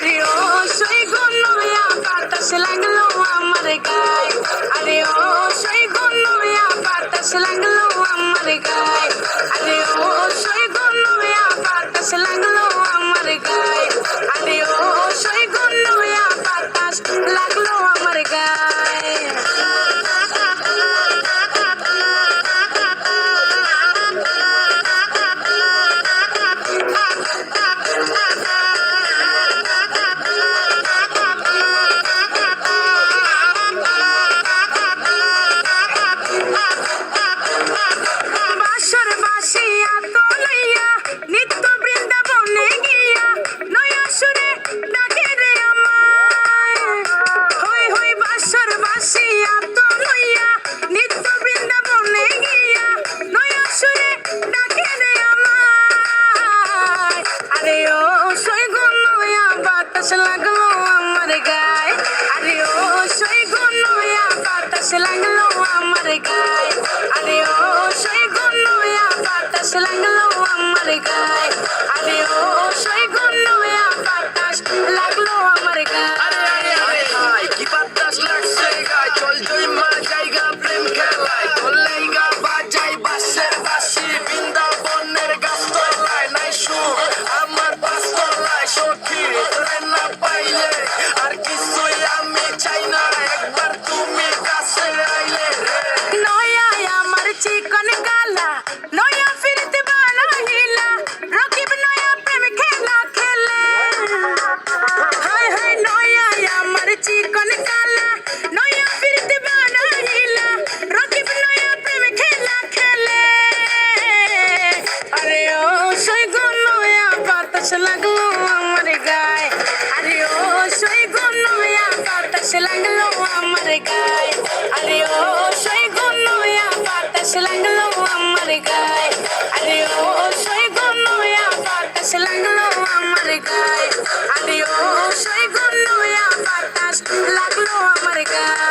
barrio. Soy colombia cantas el anglo americano আমার গায়। আরে ও, সেই গুনুয়া বাতাস লাগল আমার গায়। আরে ও, সেই গুনুয়া বাতাস লাগল আমার গায়। বাতাস লাগল আমার গায়ে। আরে ও, সই গো নয়া বাতাস লাগল আমার গায়ে। আরে ও, সই গো নয়া বাতাস লাগল আমার গায়ে। আরে ও, সই গো নয়া বাতাস লাগল আমার গায়ে। আরে ও, সই গো নয়া বাতাস লাগল আমার গায়ে।